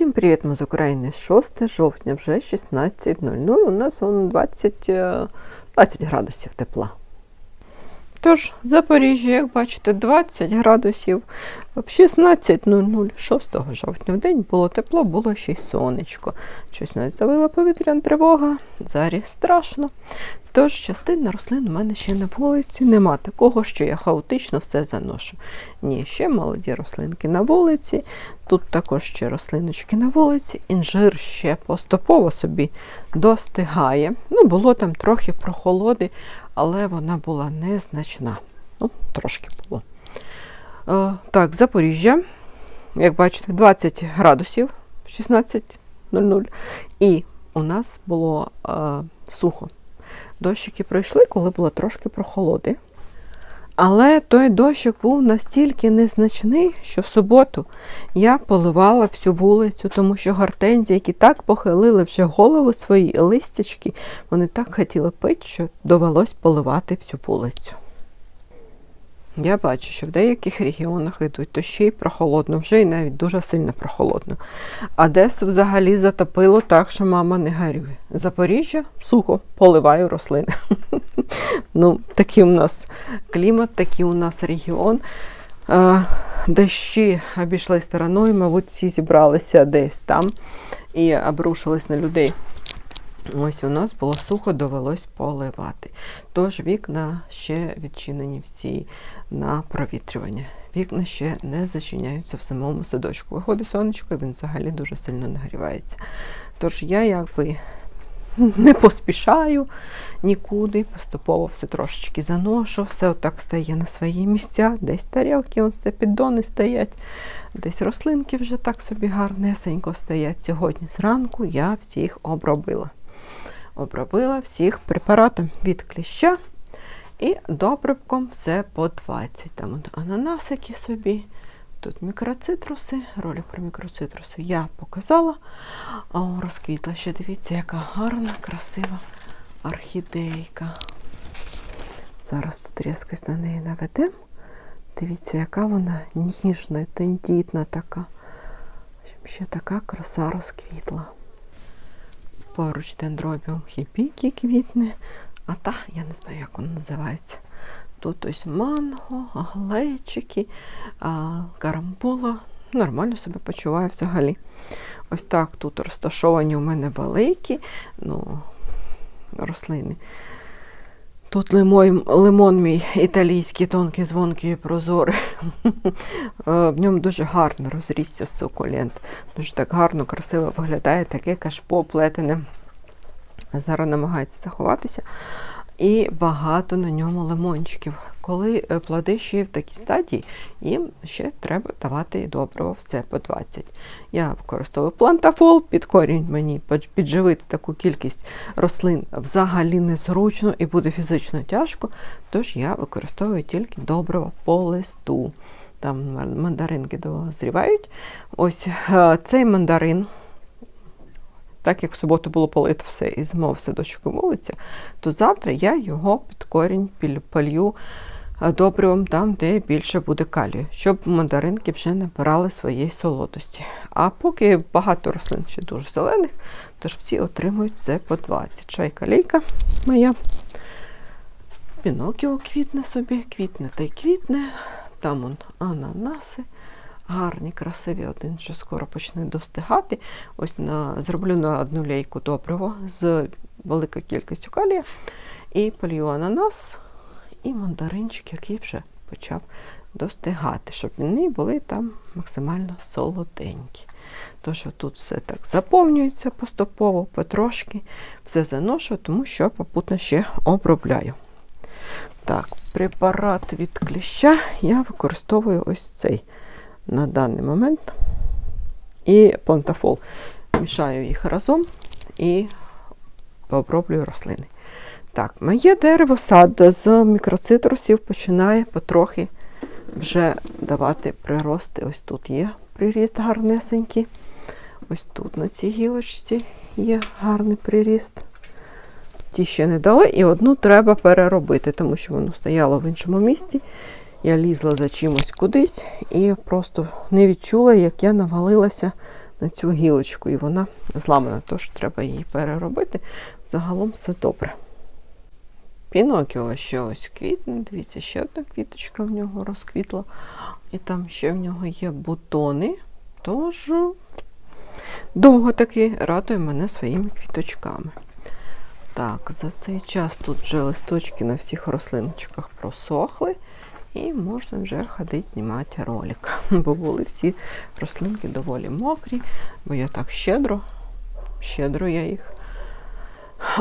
Всім привіт, ми з України. 6 жовтня, вже 16.00. У нас он 20, е, 20 градусів тепла. Тож, Запоріжжя, як бачите, 20 градусів в 16.00, 6 жовтня. В день було тепло, було ще й сонечко. Щось нас завила повітряна тривога, зарі страшно. Тож частина рослин у мене ще на вулиці. Нема такого, що я хаотично все заношу. Ні, ще молоді рослинки на вулиці. Тут також ще рослиночки на вулиці. Інжир ще поступово собі достигає. Ну, було там трохи прохолоди, але вона була незначна. Ну, трошки було. Е, так, Запоріжжя. Як бачите, 20 градусів 16.00. І у нас було е, сухо. Дощики пройшли, коли було трошки прохолоди. Але той дощик був настільки незначний, що в суботу я поливала всю вулицю, тому що гортензії, які так похилили вже голову свої листячки, вони так хотіли пити, що довелось поливати всю вулицю. Я бачу, що в деяких регіонах йдуть то ще й прохолодно, вже і навіть дуже сильно прохолодно. Одесу взагалі затопило так, що мама не горює. Запоріжжя сухо, поливаю рослини. ну, Такий у нас клімат, такий у нас регіон. Дощі обійшли стороною, мабуть, всі зібралися десь там і обрушились на людей. Ось у нас було сухо, довелось поливати. Тож вікна ще відчинені всі на провітрювання. Вікна ще не зачиняються в самому садочку. Виходить сонечко, він взагалі дуже сильно нагрівається. Тож я якби не поспішаю нікуди, поступово все трошечки заношу, все отак стає на свої місця, десь тарілки, ось піддони стоять, десь рослинки вже так собі гарнесенько стоять. Сьогодні зранку я всіх обробила. Обробила всіх препаратом від кліща і добривком все по 20. Там от ананасики собі, тут мікроцитруси, ролик про мікроцитруси я показала. О, розквітла ще, дивіться, яка гарна, красива орхідейка. Зараз тут різкость на неї наведемо. Дивіться, яка вона ніжна, тендітна така. Ще така краса розквітла. Поруч дендробіум хіпікі квітне, а та, я не знаю, як вона називається. Тут ось манго, глечики, карамбула. Нормально себе почуваю взагалі. Ось так тут розташовані у мене великі ну, рослини. Тут лимон, лимон мій італійський, тонкий, звонкий і прозорий. В ньому дуже гарно розрісся сукулент. Дуже так гарно, красиво виглядає, таке кашпо плетене. Зараз намагається заховатися. І багато на ньому лимончиків. Коли е, плоди ще в такій стадії, їм ще треба давати добриво все по 20. Я використовую плантафол, під корінь мені підживити таку кількість рослин взагалі незручно і буде фізично тяжко, тож я використовую тільки добриво по листу. Там мандаринки дозрівають. Ось е, цей мандарин так як в суботу було полито все і зимов садочок і вулиця, то завтра я його під корінь полью добривом там, де більше буде калію, щоб мандаринки вже набирали своєї солодості. А поки багато рослин ще дуже зелених, тож всі отримують все по 20. Чайка лейка моя. Пінокіо квітне собі, квітне та й квітне. Там он ананаси гарні, красиві, один що скоро почне достигати. Ось на, зроблю на одну лейку доброго з великою кількістю калія. І полью ананас і мандаринчик, який вже почав достигати, щоб вони були там максимально солоденькі. Тож тут все так заповнюється поступово, потрошки, все заношу, тому що попутно ще обробляю. Так, препарат від кліща я використовую ось цей на даний момент. І плантафол. Мішаю їх разом і оброблюю рослини. Так, моє дерево сад з мікроцитрусів починає потрохи вже давати прирости. Ось тут є приріст гарнесенький. Ось тут на цій гілочці є гарний приріст. Ті ще не дали, і одну треба переробити, тому що воно стояло в іншому місці. Я лізла за чимось кудись і просто не відчула, як я навалилася на цю гілочку, і вона зламана, тож треба її переробити. Загалом все добре. Пінокіо ще ось квітне. Дивіться, ще одна квіточка в нього розквітла. І там ще в нього є бутони. Тож довго таки радує мене своїми квіточками. Так, за цей час тут вже листочки на всіх рослиночках просохли. І можна вже ходити знімати ролик. Бо були всі рослинки доволі мокрі, бо я так щедро, щедро я їх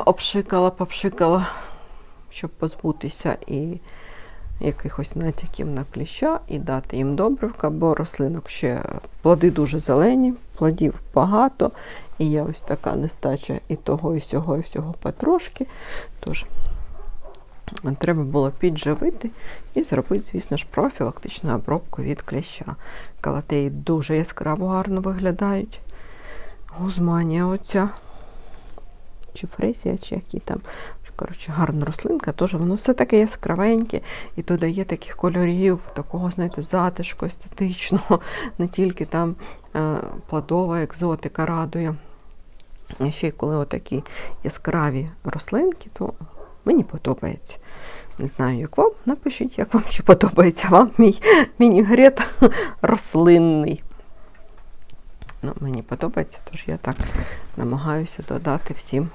обшикала, попшикала, щоб позбутися і якихось натяків на кліща і дати їм добривка, бо рослинок ще плоди дуже зелені, плодів багато, і є ось така нестача і того, і всього, і всього потрошки. Тож треба було підживити і зробити, звісно ж, профілактичну обробку від кліща. Калатеї дуже яскраво гарно виглядають. Гузманія оця, чи фрезія, чи які там. Коротше, гарна рослинка, теж воно все таке яскравеньке і додає таких кольорів, такого, знаєте, затишку, естетичного, не тільки там е, плодова екзотика радує. І ще коли отакі яскраві рослинки, то мені подобається. Не знаю, як вам. Напишіть, як вам чи подобається вам мій міні-грет рослинний. Ну, Мені подобається, тож я так намагаюся додати всім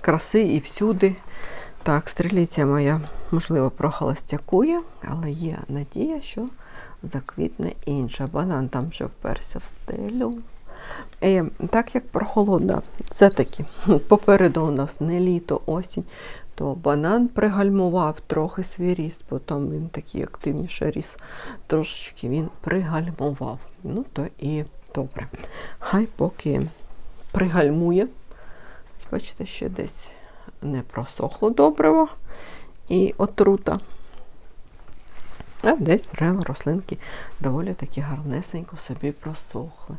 краси і всюди. Так, стріліця моя, можливо, прохолостякує, але є надія, що заквітне інша. Банан там вже вперся в стелю. І, так як прохолода, все-таки попереду у нас не літо, осінь, то банан пригальмував трохи свій ріст, потім він такий активніше ріс, трошечки він пригальмував. Ну, то і добре. Хай поки пригальмує. Бачите, ще десь не просохло добриво і отрута. А десь вже рослинки доволі таки гарнесенько собі просохли.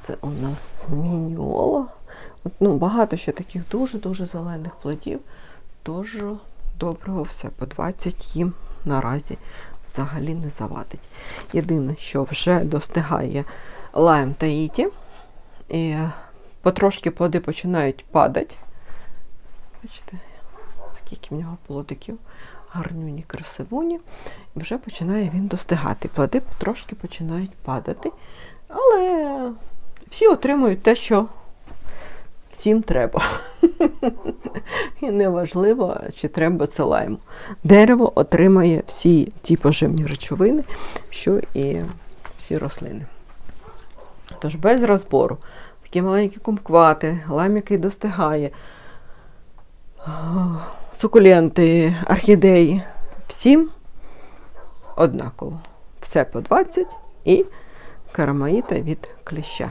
Це у нас міньола. От, ну, Багато ще таких дуже-дуже зелених плодів. Тож доброго все по 20 їм наразі взагалі не завадить. Єдине, що вже достигає лайм таїті, і потрошки плоди починають падати. Бачите, скільки в нього плодиків, гарнюні, красивуні. І вже починає він достигати. Плоди трошки починають падати. Але всі отримують те, що всім треба. І неважливо, чи треба це лайм. Дерево отримає всі ті поживні речовини, що і всі рослини. Тож без розбору. Такі маленькі кумквати, лайм, який достигає, сукуленти, орхідеї. Всім однаково. Все по 20 і карамаїта від кліща.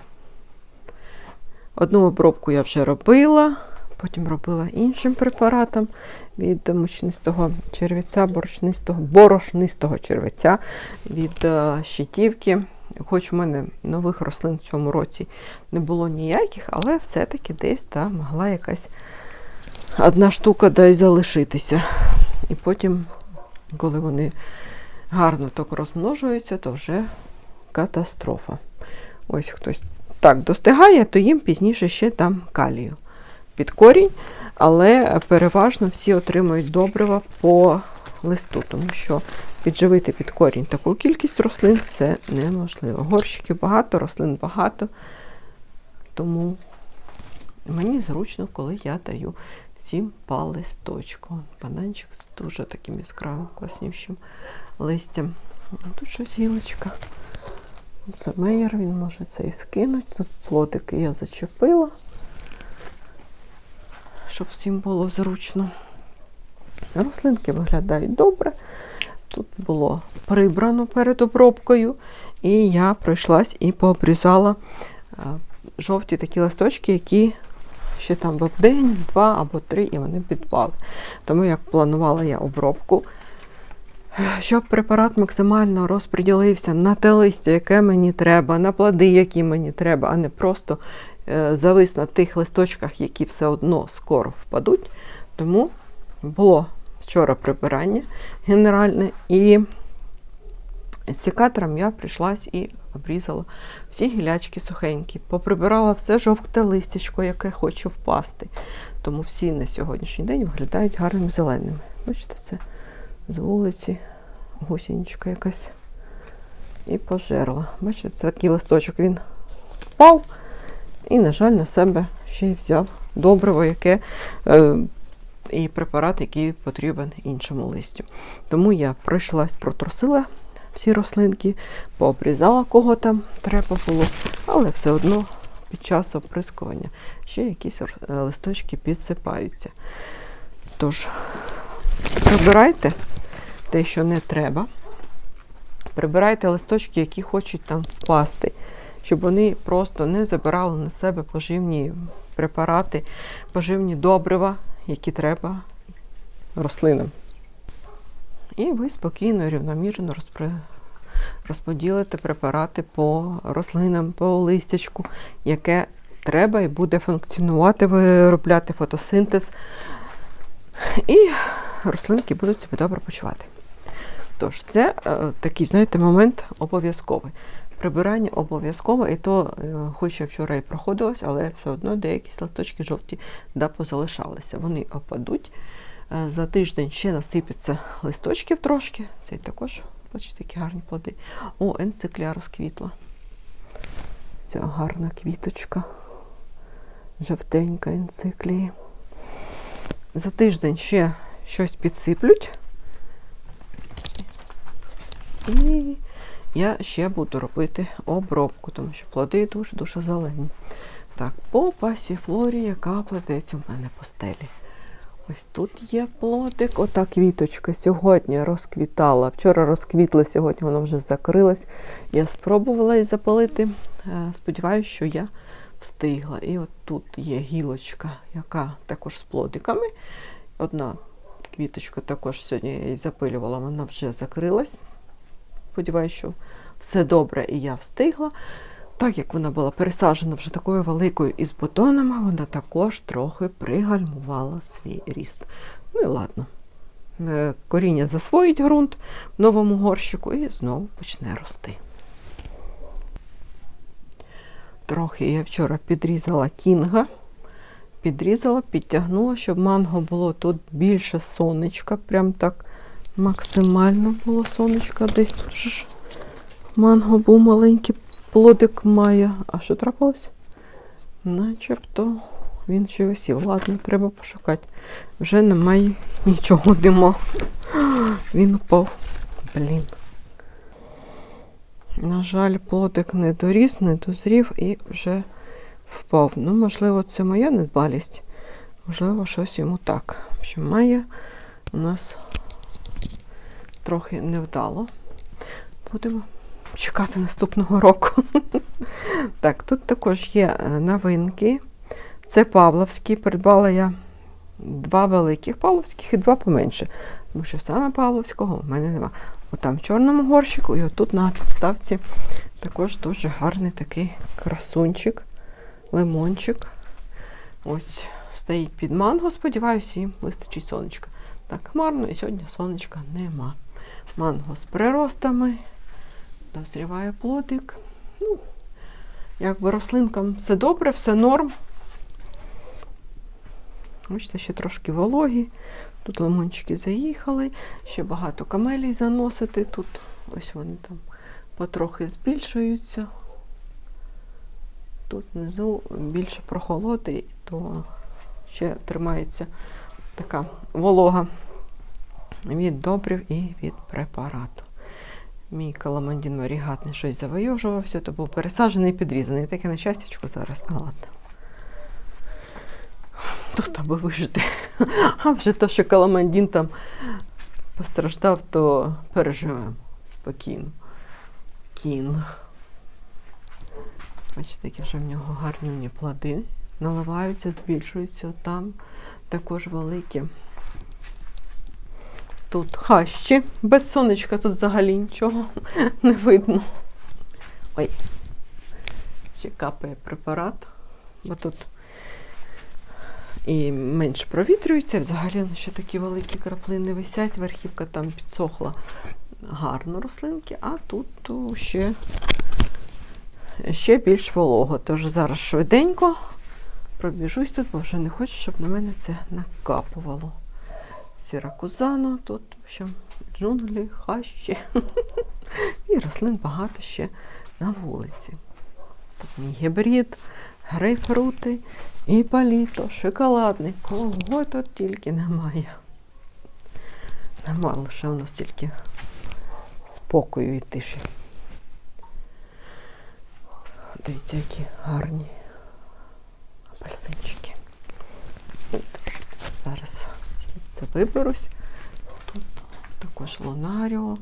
Одну обробку я вже робила, потім робила іншим препаратом від мучнистого черв'яця, борошнистого, борошнистого черв'яця від е, щитівки. Хоч у мене нових рослин в цьому році не було ніяких, але все-таки десь та могла якась одна штука дай залишитися. І потім, коли вони гарно так розмножуються, то вже катастрофа. Ось хтось так достигає, то їм пізніше ще там калію під корінь, але переважно всі отримують добрива по листу, тому що підживити під корінь таку кількість рослин це неможливо. Горщиків багато, рослин багато, тому мені зручно, коли я даю всім по листочку. Бананчик з дуже таким яскравим, класнющим листям. Тут щось гілочка. Це мейер, він може це і скинути. Тут плотики я зачепила, щоб всім було зручно. Рослинки виглядають добре. Тут було прибрано перед обробкою, і я пройшлась і пообрізала жовті такі листочки, які ще там був день, два або три, і вони підпали. Тому як планувала я обробку, щоб препарат максимально розподілився на те листя, яке мені треба, на плоди, які мені треба, а не просто е, завис на тих листочках, які все одно скоро впадуть. Тому було вчора прибирання генеральне, і з секатором я прийшлась і обрізала всі гілячки сухенькі, поприбирала все жовте листячко, яке хоче впасти. Тому всі на сьогоднішній день виглядають гарними зеленими. Бачите, це з вулиці гусіничка якась і пожерла. Бачите, це такий листочок він впав і, на жаль, на себе ще й взяв добриво, яке е, і препарат, який потрібен іншому листю. Тому я пройшлась, протрусила всі рослинки, пообрізала кого там треба було, але все одно під час оприскування ще якісь е, листочки підсипаються. Тож, прибирайте те, що не треба. Прибирайте листочки, які хочуть там впасти, щоб вони просто не забирали на себе поживні препарати, поживні добрива, які треба рослинам. І ви спокійно, рівномірно розподілите препарати по рослинам, по листячку, яке треба і буде функціонувати, виробляти фотосинтез. І рослинки будуть себе добре почувати. Тож, це е, такий, знаєте, момент обов'язковий. Прибирання обов'язкове, і то, е, хоч я вчора і проходилась, але все одно деякі листочки жовті да позалишалися. Вони опадуть. Е, за тиждень ще насипеться листочків трошки. Це також, бачите, такі гарні плоди. О, енциклія розквітла. Ця гарна квіточка. Жовтенька енциклії. За тиждень ще щось підсиплють. І я ще буду робити обробку, тому що плоди дуже-дуже зелені. Так, по пасіфлорі, яка плететься в мене по стелі. Ось тут є плодик, ота квіточка сьогодні розквітала. Вчора розквітла, сьогодні вона вже закрилась. Я спробувала її запалити. Е, Сподіваюся, що я встигла. І от тут є гілочка, яка також з плодиками. Одна квіточка також сьогодні я її запилювала, вона вже закрилась. Сподіваюся, що все добре і я встигла. Так як вона була пересаджена вже такою великою із бутонами, вона також трохи пригальмувала свій ріст. Ну і ладно. Е, Коріння засвоїть ґрунт в новому горщику і знову почне рости. Трохи я вчора підрізала кінга, підрізала, підтягнула, щоб манго було тут більше сонечка. Прям так максимально було сонечка. Десь тут ж манго був маленький плодик має. А що трапилось? Начебто він ще висів. Ладно, треба пошукати. Вже немає нічого дима. Він упав. Блін. На жаль, плодик не доріс, не дозрів і вже впав. Ну, можливо, це моя недбалість. Можливо, щось йому так. Що має у нас трохи невдало. Будемо чекати наступного року. Так, тут також є е, новинки. Це Павловські. Придбала я два великих Павловських і два поменше. Тому що саме Павловського в мене нема. Отам в чорному горщику, і отут на підставці також дуже гарний такий красунчик, лимончик. Ось стоїть під манго, сподіваюся, їм вистачить сонечка. Так, хмарно, і сьогодні сонечка нема. Манго з приростами дозріває плодик. Ну, якби рослинкам все добре, все норм. Бачите, ще трошки вологі. Тут лимончики заїхали, ще багато камелій заносити. Тут ось вони там потрохи збільшуються. Тут внизу більше прохолоди, то ще тримається така волога від добрив і від препарату. Мій каламандін варігатний щось завойожувався, то був пересаджений і підрізаний. Таке на щастячко зараз. А ладно. Тут аби вижити. А вже то, що каламандін там постраждав, то переживемо спокійно. Кінг. Бачите, які вже в нього гарні плоди. Наливаються, збільшуються там також великі. Тут хащі. Без сонечка тут взагалі нічого не видно. Ой, ще капає препарат, бо тут і менше провітрюється. Взагалі ще такі великі краплини висять, верхівка там підсохла гарно рослинки, а тут ще ще більш волого. Тож зараз швиденько пробіжусь тут, бо вже не хочу, щоб на мене це накапувало. Сіракузано, тут в общем, джунглі, хащі. І рослин багато ще на вулиці. Тут мій гібрид, грейпфрути і паліто, шоколадний. Кого тут тільки немає. Нема лише у нас тільки спокою і тиші. Дивіться, які гарні апельсинчики. Зараз це виберусь. Тут також лунаріо.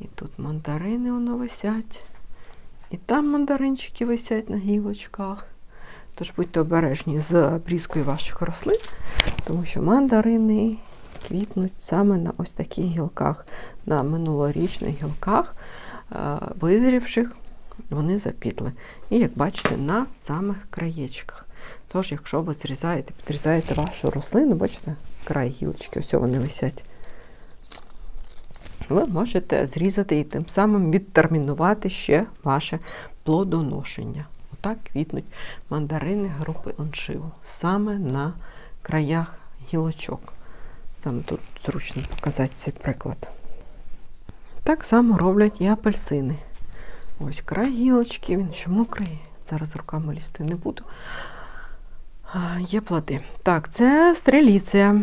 І тут мандарини воно висять. І там мандаринчики висять на гілочках. Тож будьте обережні з обрізкою ваших рослин, тому що мандарини квітнуть саме на ось таких гілках, на минулорічних гілках, е, визрівших, вони заквітли. І, як бачите, на самих краєчках. Тож, якщо ви зрізаєте, підрізаєте вашу рослину, бачите, край гілочки, ось вони висять. Ви можете зрізати і тим самим відтермінувати ще ваше плодоношення. Отак квітнуть мандарини групи оншиву, саме на краях гілочок. Саме тут зручно показати цей приклад. Так само роблять і апельсини. Ось край гілочки, він ще мокрий. Зараз руками лізти не буду. Є плоди. Так, це стреліція,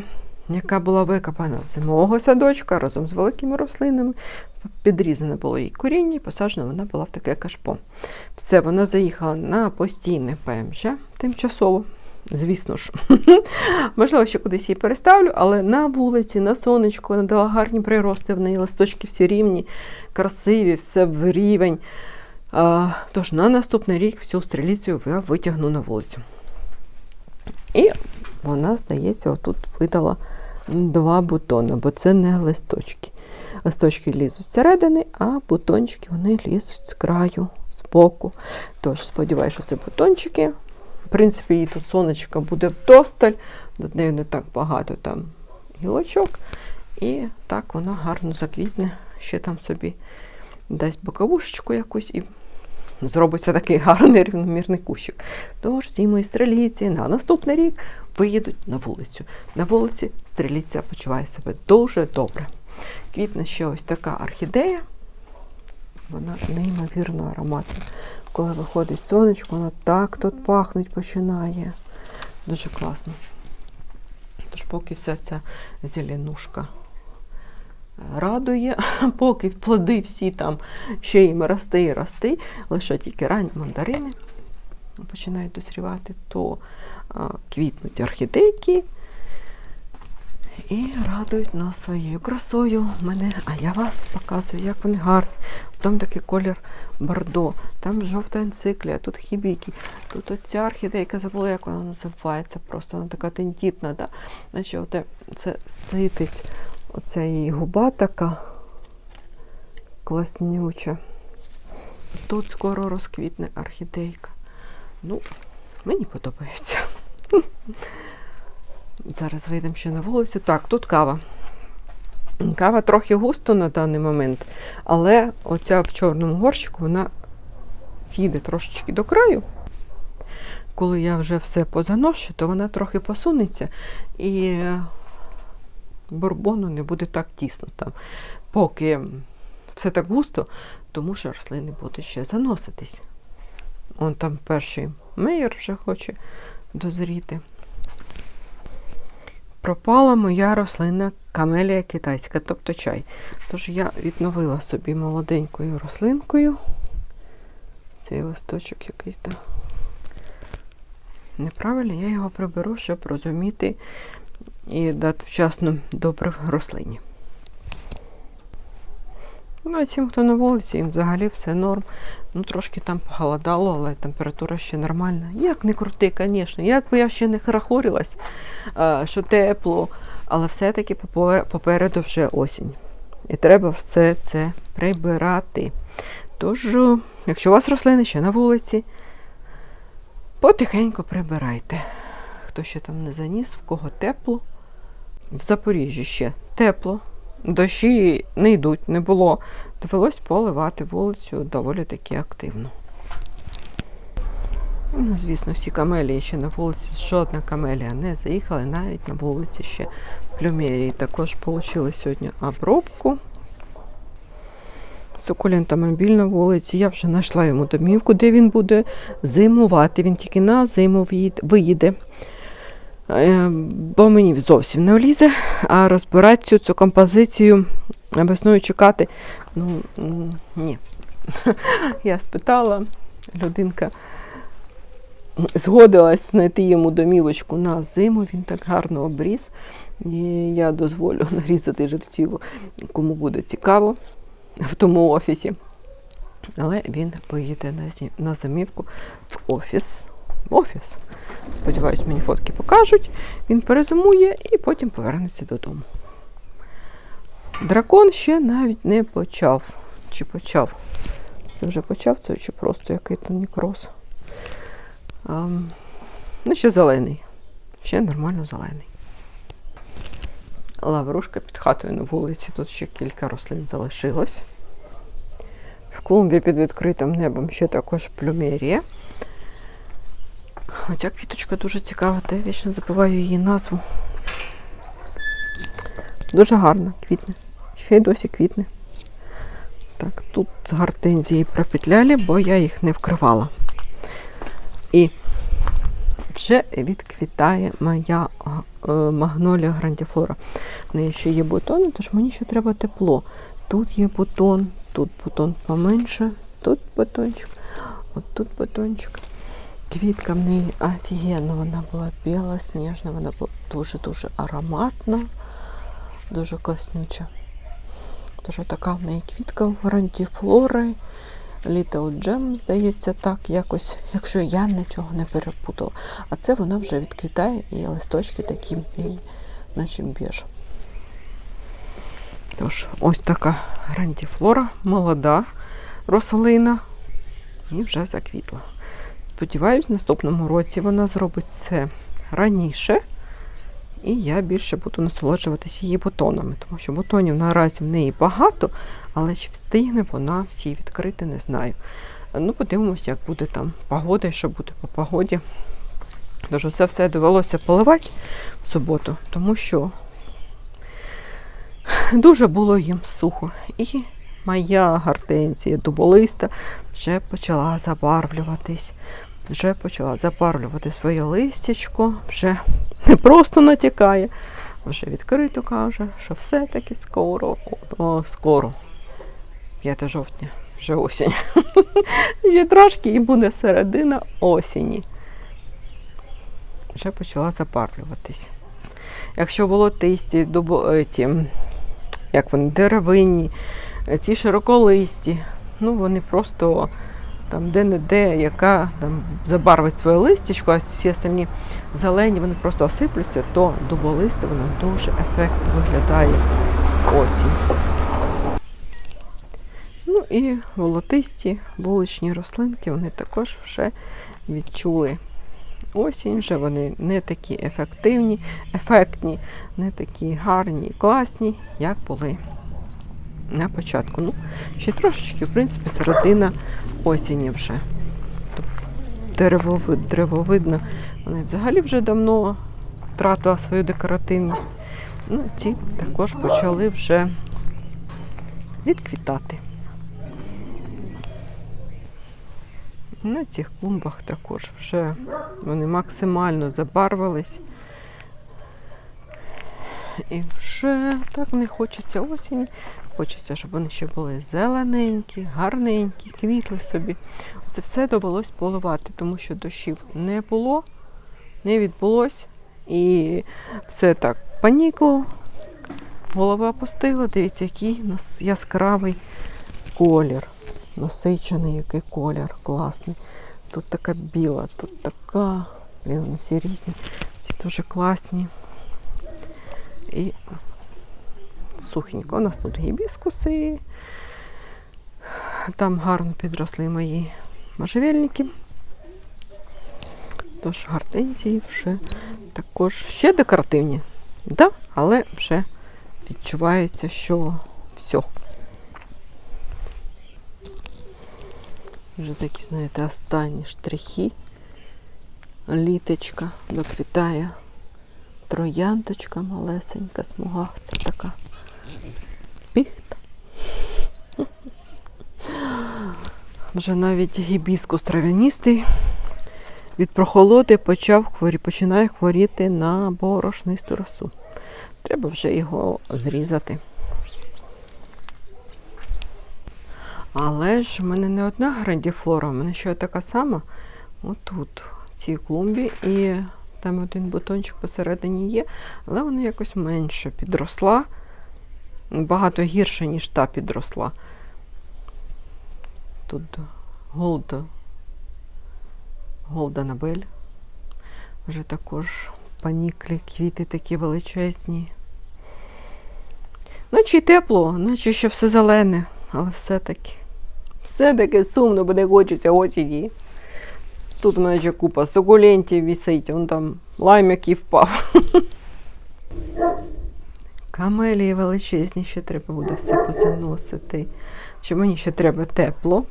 яка була викопана з мого садочка разом з великими рослинами. Підрізане було її коріння, посаджена вона була в таке кашпо. Все, вона заїхала на постійне ПМЖ тимчасово. Звісно ж, можливо, ще кудись її переставлю, але на вулиці, на сонечку, вона дала гарні прирости, в неї листочки всі рівні, красиві, все в рівень. А, тож на наступний рік всю стріліцію я витягну на вулицю. І вона, здається, отут видала два бутони, бо це не листочки. Листочки лізуть зсередини, а бутончики вони лізуть з краю, з боку. Тож, сподіваюся, що це бутончики. В принципі, її тут сонечка буде вдосталь, над нею не так багато там гілочок. І так вона гарно заквітне, ще там собі дасть боковушечку якусь і зробиться такий гарний рівномірний кущик. Тож всі мої стріліці на наступний рік виїдуть на вулицю. На вулиці стріліця почуває себе дуже добре. Квітне ще ось така орхідея. Вона неймовірно ароматна. Коли виходить сонечко, вона так тут пахнуть починає. Дуже класно. Тож поки вся ця зеленушка радує, поки плоди всі там ще їм рости і рости, лише тільки ранні мандарини починають дозрівати, то квітнуть орхідейки і радують нас своєю красою мене, а я вас показую, як вони гарні. Там такий колір бордо, там жовта енциклія, тут хібіки, тут оця орхідейка, забула, як вона називається, просто вона така тендітна, да? Значить, оте, це ситиць, оця її губа така класнюча. Тут скоро розквітне орхідейка. Ну, мені подобається. Зараз вийдемо ще на вулицю. Так, тут кава. Кава трохи густо на даний момент, але оця в чорному горщику вона з'їде трошечки до краю. Коли я вже все позаношу, то вона трохи посунеться і бурбону не буде так тісно там. Поки все так густо, тому що рослини будуть ще заноситись. Он там перший мейер вже хоче дозріти. Пропала моя рослина камелія китайська, тобто чай. Тож я відновила собі молоденькою рослинкою. Цей листочок якийсь так. неправильний, я його приберу, щоб розуміти і дати вчасно добре рослині. Ну, а цим, хто на вулиці, їм взагалі все норм. Ну, трошки там похолодало, але температура ще нормальна. Як не крути, звісно. Як би я ще не хорохорилась, що тепло, але все-таки попереду вже осінь. І треба все це прибирати. Тож, якщо у вас рослини ще на вулиці, потихеньку прибирайте. Хто ще там не заніс, в кого тепло. В Запоріжжі ще тепло. Дощі не йдуть, не було. Довелось поливати вулицю доволі таки активно. Ну, звісно, всі камелії ще на вулиці, жодна камелія не заїхала, навіть на вулиці ще плюмерії. Також отримали сьогодні обробку. Сукулента мобіль на вулиці. Я вже знайшла йому домівку, де він буде зимувати. Він тільки на зиму виїде. Е, Бо мені зовсім не влізе, а розбирати цю, цю композицію весною чекати. Ну, ні. Я спитала, людинка згодилась знайти йому домівочку на зиму. Він так гарно обріз. І я дозволю нарізати живців, кому буде цікаво в тому офісі. Але він поїде на, зимівку в офіс. Офіс. Сподіваюсь, мені фотки покажуть. Він перезимує і потім повернеться додому. Дракон ще навіть не почав. Чи почав? Це вже почав це, чи просто який-то некроз. Ам, ну, ще зелений. Ще нормально зелений. Лаврушка під хатою на вулиці. Тут ще кілька рослин залишилось. В клумбі під відкритим небом ще також плюмерія. Оця квіточка дуже цікава, та я вічно забуваю її назву. Дуже гарна, квітне. Ще й досі квітне. Так, тут гортензії пропетляли, бо я їх не вкривала. І вже відквітає моя е, магнолія грандіфлора. В неї ще є бутони, тож мені ще треба тепло. Тут є бутон, тут бутон поменше, тут бутончик, от тут бутончик. Квітка в неї офігенна, вона була біла, сніжна, вона була дуже-дуже ароматна, дуже класнюча. Тож така в неї квітка в грандіфлори. Little Gem, здається, так, якось, якщо я нічого не перепутала. А це вона вже відквітає і листочки такі, і, наче біж. Тож, ось така грандіфлора, молода рослина і вже заквітла. Сподіваюсь, в наступному році вона зробить це раніше. І я більше буду насолоджуватися її бутонами, тому що бутонів наразі в неї багато, але чи встигне вона всі відкрити, не знаю. Ну, подивимось, як буде там погода і що буде по погоді. Тож це все довелося поливати в суботу, тому що дуже було їм сухо. І моя гортензія дуболиста вже почала забарвлюватись. Вже почала забарвлювати своє листячко, вже не просто натякає, вже відкрито каже, що все-таки скоро, о, скоро, 5 жовтня, вже осінь. Ще трошки і буде середина осені. Вже почала забарвлюватись. Якщо волотисті, ті, як вони, деревинні, ці широколисті, ну вони просто там де-не-де, яка там забарвить своє листячко, а всі остальні зелені, вони просто осиплються, то дуболисте воно дуже ефектно виглядає осінь. Ну і волотисті вуличні рослинки, вони також вже відчули осінь, вже вони не такі ефективні, ефектні, не такі гарні і класні, як були на початку. Ну, ще трошечки, в принципі, середина осені вже. Деревовид, древовидна, вона взагалі вже давно втратила свою декоративність. Ну, ці також почали вже відквітати. На цих клумбах також вже вони максимально забарвились. І вже так не хочеться осінь. Хочеться, щоб вони ще були зелененькі, гарненькі, квітли собі. Це все довелось поливати, тому що дощів не було, не відбулось. І все так понікло, голова опустила. Дивіться, який у нас яскравий колір. Насичений який колір, класний. Тут така біла, тут така. Блін, вони всі різні, всі дуже класні. І сухенько. У нас тут гібіскуси. Там гарно підросли мої можжевельники. Тож гортензії вже також ще декоративні, да, але вже відчувається, що все. Вже такі, знаєте, останні штрихи. літочка доквітає. Трояндочка малесенька, смугаста така. Піхта. Вже навіть гібіскус трав'яністий від прохолоди почав хворі, починає хворіти на борошнисту росу. Треба вже його зрізати. Але ж в мене не одна грандіфлора, в мене ще така сама. Отут, в цій клумбі, і там один бутончик посередині є, але вона якось менше підросла. Багато гірше, ніж та підросла. Тут голда, голда Набель. Вже також паніклі, квіти такі величезні. Наче й тепло, наче ще все зелене, але все-таки. Все-таки сумно, бо не хочеться осені. Тут у мене ще купа сукулентів висить, он там лайм, який впав. Камелії величезні, ще треба буде все позаносити. Що мені ще треба тепло.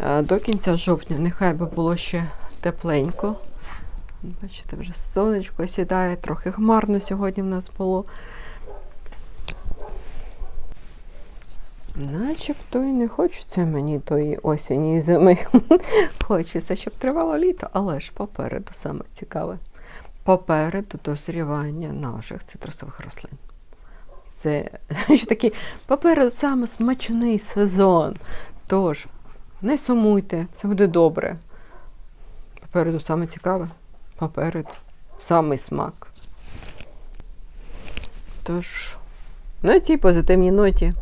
Е, До кінця жовтня нехай би було ще тепленько. Бачите, вже сонечко сідає, трохи хмарно сьогодні в нас було. Начебто і не хочеться мені тої осені і зими. Хочеться, щоб тривало літо, але ж попереду саме цікаве. Попереду дозрівання наших цитрусових рослин. Це що такий попереду саме смачний сезон. Тож, не сумуйте, все буде добре. Попереду саме цікаве. Попереду самий смак. Тож, на цій позитивній ноті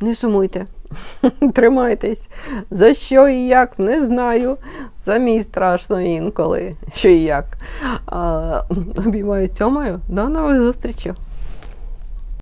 не сумуйте, тримайтесь. За що і як, не знаю. Самій страшно інколи, що і як. А, Обіймаю цьомаю. До нових зустрічей.